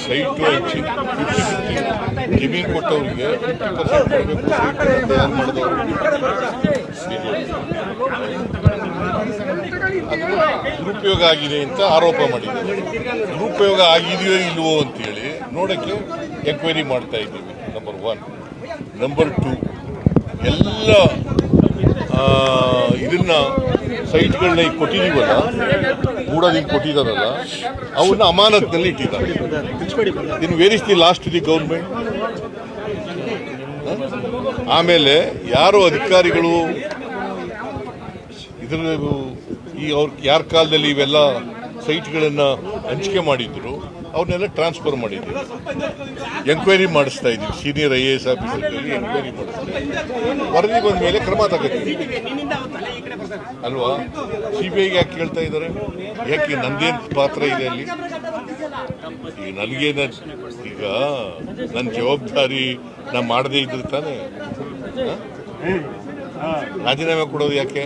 Site ಹೆಚ್ಚಿನ ಜಮೀನು ಕೊಟ್ಟವರಿಗೆ fifty percent ಕೊಡಬೇಕು ದುರುಪಯೋಗ ಆಗಿದೆ ಅಂತ ಆರೋಪ ಮಾಡಿದ್ದಾರೆ. ದುರುಪಯೋಗ ಆಗಿದೆಯೋ ಇಲ್ವೋ ಅಂತೇಳಿ ನೋಡೋಕ್ಕೆ ಎಂಕ್ವೈರಿ ಮಾಡ್ತಾ ಇದ್ದೀವಿ ನಂಬರ್ ಒನ್ ನಂಬರ್ ಟು ಎಲ್ಲ ಇದನ್ನ ಸೈಟ್ಗಳನ್ನ ಈಗ ಕೊಟ್ಟಿದೀವಲ್ಲ? ಮೂಡೋದಿಂಗ್ ಕೊಟ್ಟಿದಾರಲ್ಲ? ಅವನ್ನ ಅಮಾನತ್ನಲ್ಲಿ ಇಟ್ಟಿದ್ದಾರೆ. In where is the last the government ಆಮೇಲೆ ಯಾರು ಅಧಿಕಾರಿಗಳು ಇದ್ರ ಈ ಅವ್ರ ಯಾರ ಕಾಲದಲ್ಲಿ ಇವೆಲ್ಲ ಸೈಟ್ಗಳನ್ನ ಹಂಚಿಕೆ ಮಾಡಿದ್ರು, ಅವ್ರನ್ನೆಲ್ಲ ಟ್ರಾನ್ಸ್ಫರ್ ಮಾಡಿದ್ದೀವಿ ಎಂಕ್ವೈರಿ ಮಾಡಿಸ್ತಾ ಇದ್ದೀವಿ ಸೀನಿಯರ್ ಐ ಎ ಎಸ್ ಆಫೀಸರ್ಗಳಲ್ಲಿ ಎಂಕ್ವೈರಿ ಮಾಡಿಸ್ತಾ ಇದ್ದೀವಿ. ವರದಿ ಬಂದ ಮೇಲೆ ಕ್ರಮ ತಗೋತೀವಿ. ಅಲ್ವಾ? ಸಿ ಬಿ ಐಗೆ ಯಾಕೆ ಕೇಳ್ತಾ ಇದ್ದಾರೆ? ಯಾಕೆ ನಂದೇನು ಪಾತ್ರ ಇದೆ ಅಲ್ಲಿ? ಈಗ ನನಗೇನ ಈಗ ನನ್ನ ಜವಾಬ್ದಾರಿ ನಾ ಮಾಡದೇ ಇದ್ರೆ ತಾನೆ? ರಾಜೀನಾಮೆ ಕೊಡೋದು ಯಾಕೆ?